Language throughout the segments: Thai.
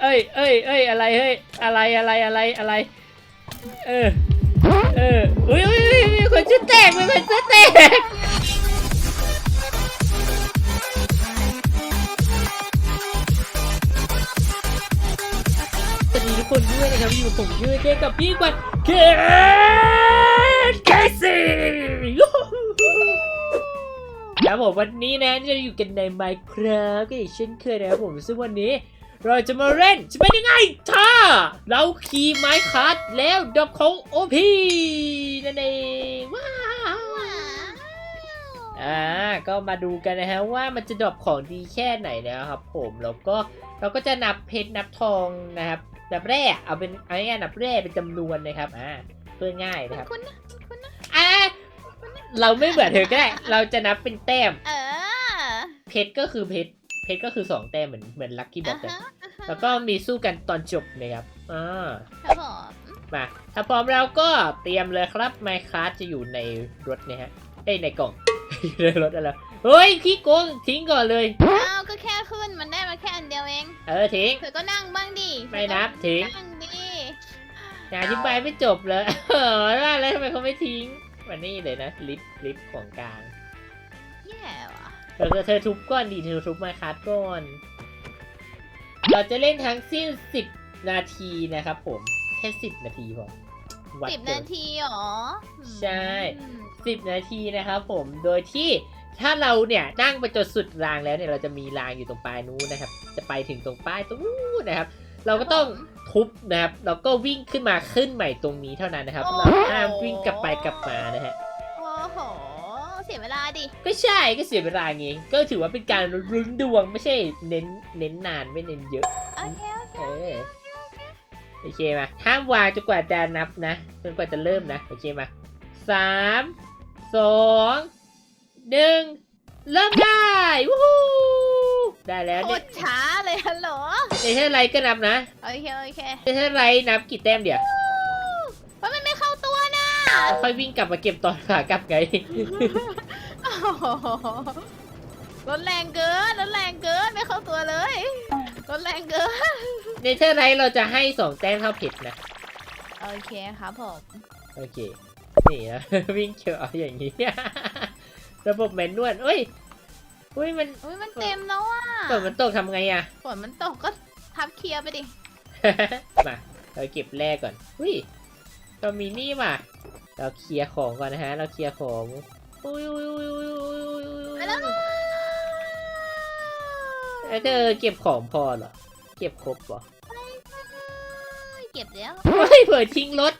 เอ้ยเอ้ยเอ้ยอะไรเฮ้ยอะไรอะไรอะไรอะไร เออ เอออุ้ยอุ้ยอุ๊มีคนชื่อแตกมีคนชื่อแตกสวัสดีทุกคนด้วยนะครับอยู่กับผมชื่อเจกับพี่กวันเคนเคซี่ครับผมวันนี้นะจะอยู่กันใน Minecraft ก็อย่างเช่นเคยนะครับผมซึ่งวันนี้ เราจะมาเล่นจะเป็นยังไงถ้า เราขี่ไม้คัดแล้วดอกของโอพีนั่นเองว้าวอ่าก็มาดูกันนะฮะว่ามันจะดรอปของดีแค่ไหนนะครับ ผมแล้วก็เราก็จะนับเพชรนับทองนะครับนับแร่เอาเป็นเอาง่ายนับแร่เป็นจำนวนนะครับอ่าเพื่อง่ายนะครับคุณนะคุณนะอ่าเราไม่เหมือนเธอก็ได้ เราจะนับเป็นแต้ม เออ เพชรก็คือเพชร เพชรก็คือสองแต้มเหมือนเหมือนลัคกี้บอกเลแล้วก็มีสู้กันตอนจบนะครับอ่าครับมมาถ้าพร้อมแล้วก็เตรียมเลยครับไมค์คาร์จะอยู่ในรถนะฮะเอ้ในกล่องอยู่ในรถอะไรเฮ้ยขี้โกงทิ้งก่อนเลยอ้าวก็แค่ขึ้นมันได้มาแค่อันเดียวเอง เออทิ้งเธอก็นั่งบ้างดิไม่นับทิ้งนั่งดิอยาอธิบายไม่จบเลยเออว่าแล้วทำไมเขาไม่ทิ้งวันนี้เลยนะลิฟลิฟของกลางแย่ว่ะ เราจะเธอทุบก้อนดีเธอทุบมาคัดก้อน เราจะเล่นทั้งสิ้นสิบนาทีนะครับผม แค่สิบนาทีพอวัสิบนาทีหรอใช่สิบนาทีนะครับผม โดยที่ถ้าเราเนี่ยนั่งไปจนสุดรางแล้วเนี่ยเราจะมีรางอยู่ตรงปลายนู้นนะครับ จะไปถึงตรงป้ายตรงนู้นนะครับ เราก็ต้องทุบนะครับ เราก็วิ่งขึ้นมาขึ้นใหม่ตรงนี้เท่านั้นนะครับ เราห้ามวิ่งกลับไปกลับมานะฮะ เสียเวลาดิ ก็ใช่ก็เสียเวลาไงก็ถือว่าเป็นการรุ้นดวงไม่ใช่เน้นเน้นนานไม่เน้นเยอะ โอเคโอเคโอเคโอเคมาห้ามวางจนกว่าจะนับนะจนกว่าจะเริ่มนะโอเคมาสามสองหนึ่งเริ่มได้วู้ฮู้ได้แล้วโคเนี่ยตรช้าเลยฮัลโหล ในเท่าไรก็นับนะโอเคโอเคในเท่าไรนับกี่แต้มเดี๋ยว ค่อยวิ่งกลับมาเก็บตอนขากลับไงรถแรงเกินรถแรงเกินไม่เข้าตัวเลยรถแรงเกินในเธอร์ไรเราจะให้สองแต้มเท่าผิดนะ โอเคครับผมโอเค นี่นะ วิ่งเฉียอย่างนี้ ระบบแมนนวลเอ้ยเอ้ย มันอุ้ยมันเต็มแล้วอะฝนมันตกทำไงอะ ฝนมันตกก็ทับเคลียร์ไปดิ มา เราเก็บแรกก่อนอุ้ย เรามีนี่มาเราเคลียร์ของก่อนนะฮะ เราเคลียร์ของอุ้ยอุ้ยอุ้ยอุ้ยอุ้ยอุ้ยไอ้เธอเก็บของพอเหรอ เก็บครบปะเก็บแล้วเฮ้ยเผื่อทิ้งรถ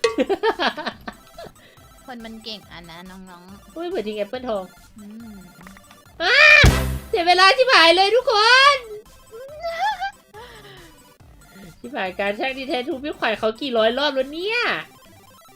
คนมันเก่งอะนะน้องๆอุ้ยเผื่อทิ้งแอปเปิลทองอ้าเสียเวลาที่หายเลยทุกคนที่หายการแช่งดีเทนทูพี่ขวัญเขากี่ร้อยรอบแล้วเนี่ย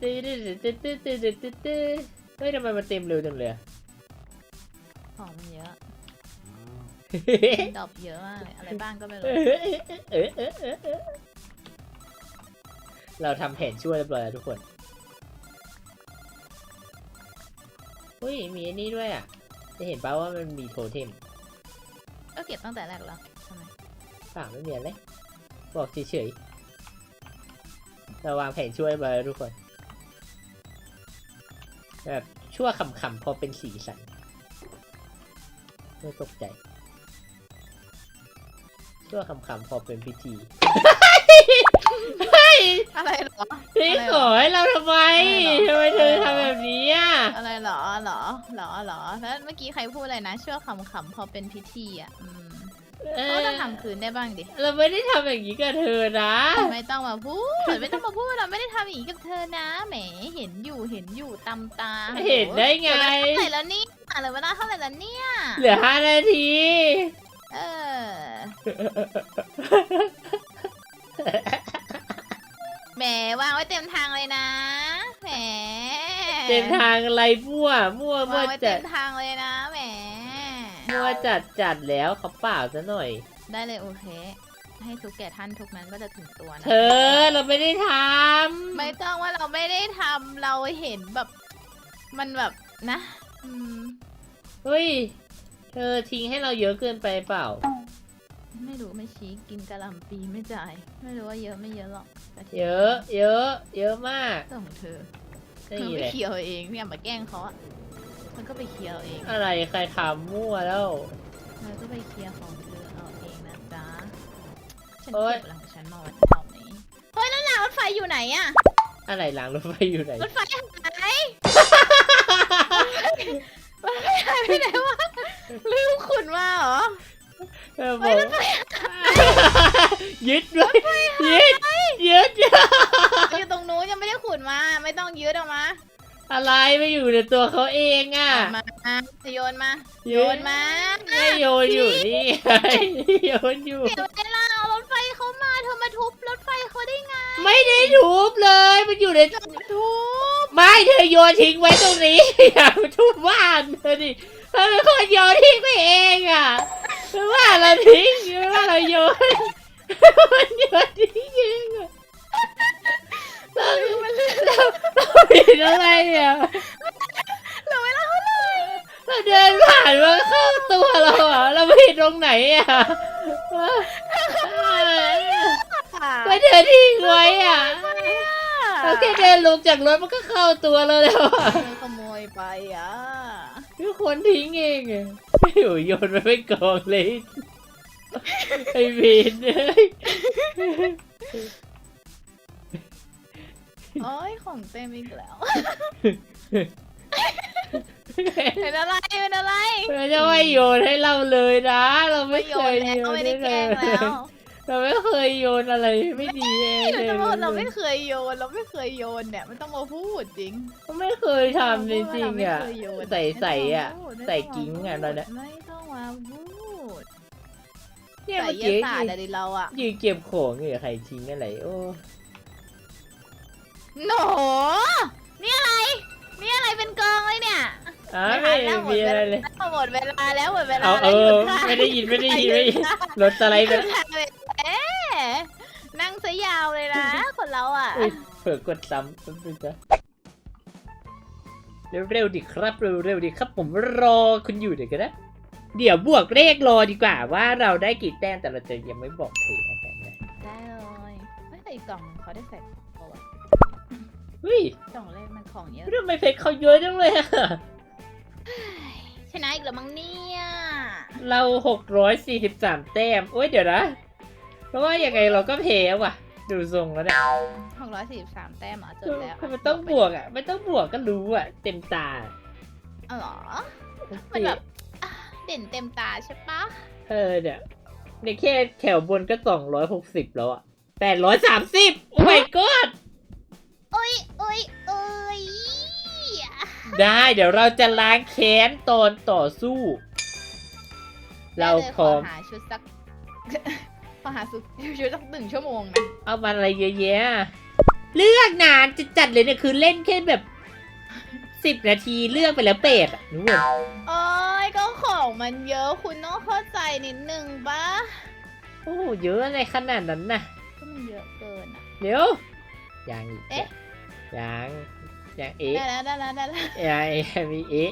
ตื้อตื้อตื้อตื้อตื้อตื้อตื้อตื้อเฮ้ยทำไมมันเต็มเร็วจังเลยอะของมันเยอะดรอปเยอะมากเลยอะไรบ้างก็ไม่เอรู้อเออเออเออเออเราทำแผนช่วยเรียบร้อยแล้วทุกคนอุ้ย มีอันนี้ด้วยอะ จะเห็นป่าว่ามันมีโทเทมก็เก็บตั้งแต่แรกแล้วทำไมป่าไม่มีอะไร บอกเฉยๆเราวางแผนช่วยมาแล้วทุกคน แบบชั่วขำๆพอเป็นสีสันไม่ตกใจ ชั่วขำๆพอเป็นพิธีอะไรเหรอพี่อะไรขเหรออให้เราทำไมทำไมอะไรเหรอเธอทำแบบนี้อะอะไรเหรอเหรอเหรอเหรอแล้วเมื่อกี้ใครพูดอะไรนะชั่วขำๆพอเป็นพิธีอะอืม เอเขาอต้องทำคืนได้บ้างดิ เราไม่ได้ทำอย่างนี้กับเธอนะ ไม่ต้องมาพูด ไม่ต้องมาพูดเราไม่ได้ทำอย่างนี้กับเธอนะ แหม เห็นอยู่ เห็นอยู่ตำตาเห็นได้ไง เหลือเวลาเท่าไหร่แล้วเนี่ยเหลือเวลาเท่าไหร่แล้วเนี่ย เหลือห้านาที เออ แหมวางไว้เต็มทางเลยนะ แหมเต็มทางอะไรมั่วมั่วมั่วาวงไว้จัเต็ดมทางเลยนะ แหม มั่วจัดจัดแล้วเขาเปล่าซะหน่อย ได้เลยโอเค ให้ทุกแก่ท่านทุกนั้นก็จะถึงตัวนะ เธอเราไม่ได้ทไม่ต้องว่าเราไม่ได้ทำเราเห็นแบบ มันแบบนะอืมำเฮ้ย เธอทิ้งให้เราเยอะเกินไปเปล่า ไม่รู้ไม่ชี้กินกะหล่ำปีไม่จ่าย ไม่รู้ว่าเยอะไม่เยอะหรอกแต่เยอะ เยอะ เยอะมากเรื่องของเธอเธนี่อแหไปละเคลียร์เอาเองเนี่ยมาแกล้งเขาอะ มันก็ไปเคลียร์เอาเองอะไรใครทำมั่วแล้วเธอก็ไปเคลียร์ของเธอเอาเองนะจ๊ะฉันโอ๊ยเก็บหลังฉันมาไว้ที่เท่านี้เฮ้ยแล้วรางรถไฟอยู่ไหนอะอะไรหลังรถไฟอยู่ไหนรถไฟหายรถไฟหายไปไหนวะลืมขุนมาเหรอเออบอกยึดด้วยยึดยึดอยู่ตรงนู้นยังไม่ได้ขุนมา ไม่ต้องยืดออกมา อะไรไม่อยู่ในตัวเขาเองอะ มาโยนมา โยนมาไม่โยนอยู่นี่ไงโยนอยู่เสียเวลาเอารถไฟเขามาเธอมาทุบรถไฟเขาได้ไง ไม่ได้ทุบเลย มันอยู่ในทุบ ไม่เธอโยนทิ้งไว้ตรงนี้อย่ามาทุบบ้านเธอดิเธอเป็นคนโยนทิ้งไปเองอะไม่ว่าเราทิ้งไม่ว่าเราโยนมันโยนทิ้งเองอะ เราเราเราผิดอะไรอะเหลือเวลาเท่าไหร่เราเดินผ่านมาเข้าตัวเราอะเราผิดตรงไหนอะก็เดินทิ้งไว้อะเราแค่เดินลงจากรถมันก็เข้าตัวเราแล้วอะเธอขโมยไปอะคือคนทิ้งเองอะไม่อยู่โยนมันไม่กองเลยไอ้เวนเอ้ย โอ้ยของเต็มอีกแล้ว เป็นอะไร เป็นอะไรเราจะไม่โยนให้เราเลยนะ เราไม่ไม่โยเคนยแล้วโยนไม่ให้ได้เลแกล้งยแล้ว เราไม่เคยโยนอะไรไม่ดีเองเราเลยจะบอกเราไม่เคยโยน เราไม่เคยโยนเนี่ยไม่ต้องมาพูดจริงไม่เคยทำจริงๆอะเราไม่เคยโยนใส่ใส่อะไม่ต้องมาพูดใส่กิ้งอะเราเนี่ยไม่ต้องมาพูดเนี่ยใส่เมื่อเยกี้อะศาสตร์อะดิเราอะยืนเก็บของอยู่ใครทิ้งอะไร โอ้ โหนนี่อะไร นี่อะไรเป็นกองเลยเนี่ยอ่าไม่ทันแล้วมีอะไรเลย หมดเวลาแล้วหมดเวลาเอาเอแล้วหอยุดค่ะไม่ได้ยินไม่ได้ยินไม่ได้ยินรถอะไรหไปยุดค่ะเอ๊ะนั่งซะยาวเลยนะคนเราอะเอ้ยเผื่อกดซ้ำแป๊บนึงจ้ะเร็วๆดิครับเร็วๆดิครับ ผมรอคุณอยู่เดี๋ยวกันนะ เดี๋ยวบวกเลขรอดีกว่า ว่าเราได้กี่แต้มแต่เราจะยังไม่บอกเธอนะครับนะได้เลยเฮ้ยแต่อีกกล่องเขาได้ใส่ เอาไว้เฮ้ยกล่องเลขมันของเยอะ ทำไมเพชรเขาเยอะจังเลยอะชนะอีกแล้วมั้งเนี่ยเราหกร้อยสี่สิบสามแต้มโอ้ยเดี๋ยวนะ เพราะว่ายังไงเราก็แพ้ว่ะ ดูทรงแล้วเนี่ยหกร้อยสี่สิบสามแต้มเหรอจบแล้วมันต้องบวกอะไม่ต้องบวกก็รู้อะ เต็มตาอ๋อเหรอ มันแบบอะเด่นเต็มตาใช่ปะเออเนี่ยในแค่แถวบนก็สองร้อยหกสิบแล้วอะแปดร้อยสามสิบโอ้ my god โอ้ยโอ้ยโอ้ยได้เดี๋ยวเราจะล้างแค้นตอนต่อสู้ เราพร้อมได้เลยขอหาชุดสัก ขอหาชุดชุดสักหนึ่งชั่วโมงนะเอามาอะไรเยอะแยะเลือกนานจะจัดเลยเนี่ยคือเล่นแค่แบบสิบนาทีเลือกไปแล้วเป็ดอะนู้นโอ้ยก็ของมันเยอะคุณต้องเข้าใจนิดนึงปะโอ้โหเยอะอะไรขนาดนั้นน่ะก็มันเยอะเกินอะเดี๋ยว ยังอีกเอ๊ะ ยังยังเอ๊ะได้แล้วได้แล้วได้แล้วยังยังมีเอ๊ะ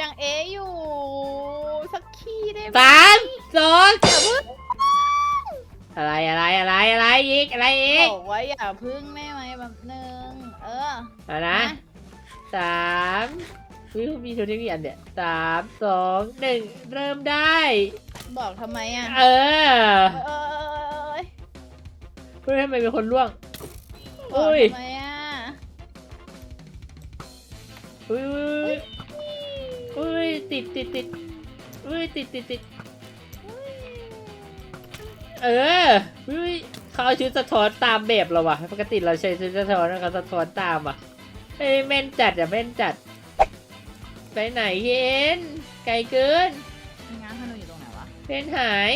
ยังเอะอยู่ สักคีได้ไหมสามสองอย่าพึ่งอะไรอะไรอะไรอะไรอีกอะไรอีกบอกว่าอย่าพึ่งได้ไหมแบบนึงเออเอานะสามวิวมีโทนี่มีอันเนี่ยสามสองหนึ่งเริ่มได้ บอกทำไมอะเออเออเฮ้ยทำไมเป็นคนล่วง บอุ้อกยทำไมอะอุ้ยอุ้ยติดติดติดอุ้ยติดติดติดเอออุ้ยเขาเอาชุดสะท้อนตามแบบเราว่ะปกติเราใช้ชุดสะท้อนแล้วเขาสะท้อนตามอะเอ้ยแม่นจัดอะแม่นจัด ไปไหนเย็นไกลเกินงานธนูอยู่ตรงไหนวะเป็นหาย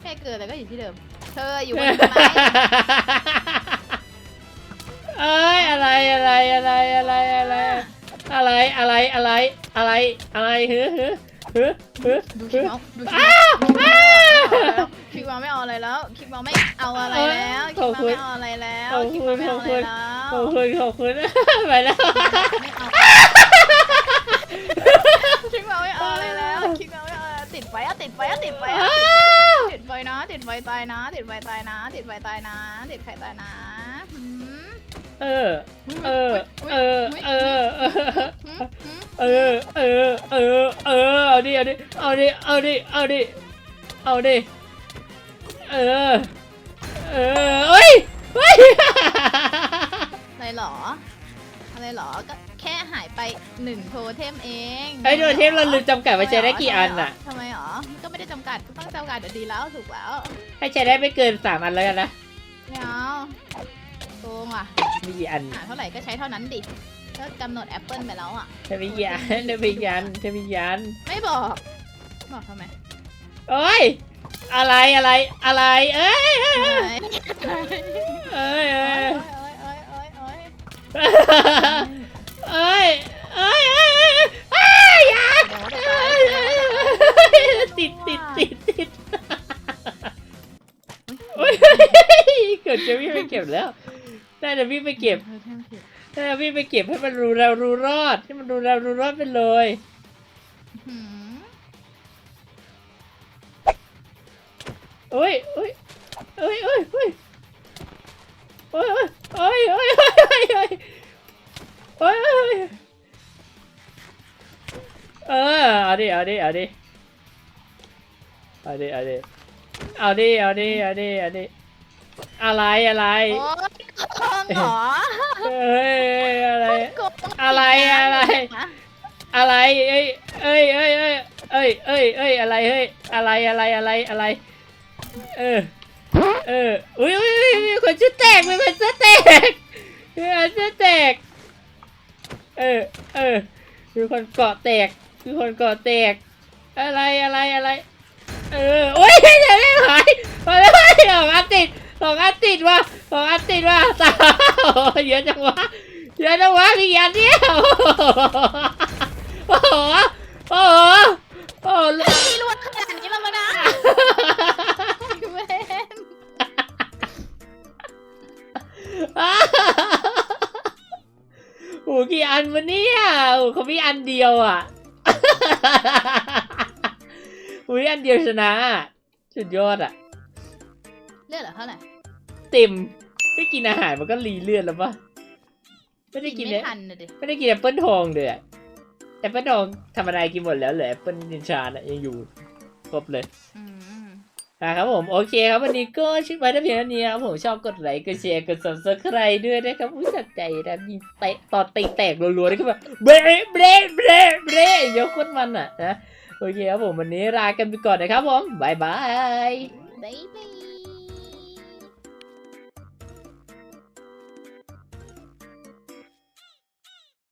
แค่เกิดแต่ก็อยู่ที่เดิม เธออยู่บนต้นไม้ เอ้ยอะไรอะไรอะไรอะไรอะไรอะไรอะไรอะไรอะไรอะไรเฮ้อเฮ้อเฮ้อเฮ้อดูคลิปเอาดูคลิปอ้าวอ้าวคลิปเอาไม่เอาอะไรแล้วคลิปเอาไม่เอาอะไรแล้วคขลิอปบเอาคุณไม่เอาอะไรแล้วขอบคลิปคุณเอาไม่ขอเอาบอะไรคุณแล้วขอบคุณขอบคุณไปแล้วไม่เอาคลิปเอาไม่เอาอะไรแล้วคลิปเอาไม่เอาอะไรติดไฟอะติดไฟอะติดไฟอะติดไฟนะ ติดไฟตายนะ ติดไฟตายนะ ติดไฟตายนะติดไฟตายนะหืม เออ เออ เออ เออ เออ เออ เออ เออ เอาดิ เอาดิ เอาดิ เอาดิ เอาดิ เอาดิ เออ เออเอ้ยเฮ้ยอะไรหรอ อะไรหรอ ก็แค่หายไปหนึ่งโทเทมเองไอ้โดนเทปเราลืมจำกัดไว้ใช้ได้กี่อันน่ะทำไมหรอ ก็ไม่ได้จำกัด ก็ต้องจำกัดเดี๋ยวดีแล้วถูกแล้ว ให้ใช้ได้ไม่เกินสามอันแล้วกันนะไม่เอา โกงอะมีกี่อันหาเท่าไหร่ก็ใช้เท่านั้นดิก็กำหนดแอปเปิลไปแล้วอะเธอมีกี่อันเธอมีกี่อันเธอมีกี่อันไม่บอก บอกทำไมโอ้ยอะไรอะไรอะไรเอ้ยเอ้ยเอ้ยเอ้ยเอ้ยเอ้ยเอ้ยเอ้ยเอ้ยเอ้ยเอ้ยเอ้ยอยาเดี๋ยวจะเอ้ตายยติดติดติดติดโอ้ยเกิดจะวิ่งไปเก็บแล้ว น่าจะวิ่งไปเก็บเธอเทมผิดน่าจะวิ่งไปเก็บให้มันรู้เรารู้รอด ให้มันรู้เรารู้รอดไปเลย หืมโอ้ยโอ้ยโอ้ยโอ้ยโอ้ยโอ้ยโอ้ยโอ้ยโอ้ยโอ้ยโอ้ยโอ้ยโอ้ยเออเอาดิเอาดิเอาดิเอาดิเอาดิเอาดิเอาดิเอาดิเอาดิ อะไรอะไร โอ๊ยโกงเหรอเอ้ยอะไร โกงอะไรอะไร อะไร เอ้ย เอ้ยเอ้ยเอ้ยเอ้ยเอ้ยเอ้ยอะไรเฮ้ย อะไรอะไรอะไรอะไร เออ เออ อุ้ยอุ้ยอุ้ยคนชื่อแตกมีคนชื่อแตกมีคนชื่อแตก เออ เออมีคนเกาะแตกมีคนเกาะแตก อะไรอะไรอะไร เออ โอ้ยเดี๋ยวไม่หายมาแล้วสองอันติด สองอันติดว่ะสองอันติดว่ะตายเยอะจังวะเยอะจังวะมีกี่อันเนี่ยโอ้โหโอ้โหโอ้โหมีรวดขนาดนี้แล้วมานะเว้นโอ้โหกี่อันวะเนี่ยโอ้โหเขามีอันเดียวอะโอ้ยอันเดียวชนะสุดยอดอะเลือดเหรอเท่าไหร่ เต็มไม่กินอาหารมันก็รีเลือดแล้วปะไม่ได้กินไม่เนี่ยทันเลยดิไม่ได้กินแอปเปิลทองเลยอะแอปเปิลทองธรรมดากินหมดแล้วเหลือแอปเปิลนินชาน่ะยังอยู่ครบเลยอืมนะครับผมโอเคครับวันนี้ก็ชิปไว้แต่เพียงเท่านี้ครับผมชอบกดไลค์กดแชร์กด subscribe ด้วยนะครับอุ้ยจัดใจนะยิงเตะตอนตีแตกรัวๆนี่คือแบบเบรเบรเบรเบรยกโคนมันอะนะโอเคครับผมวันนี้ลากันไปก่อนนะครับผมบายบายบ๊ายบาย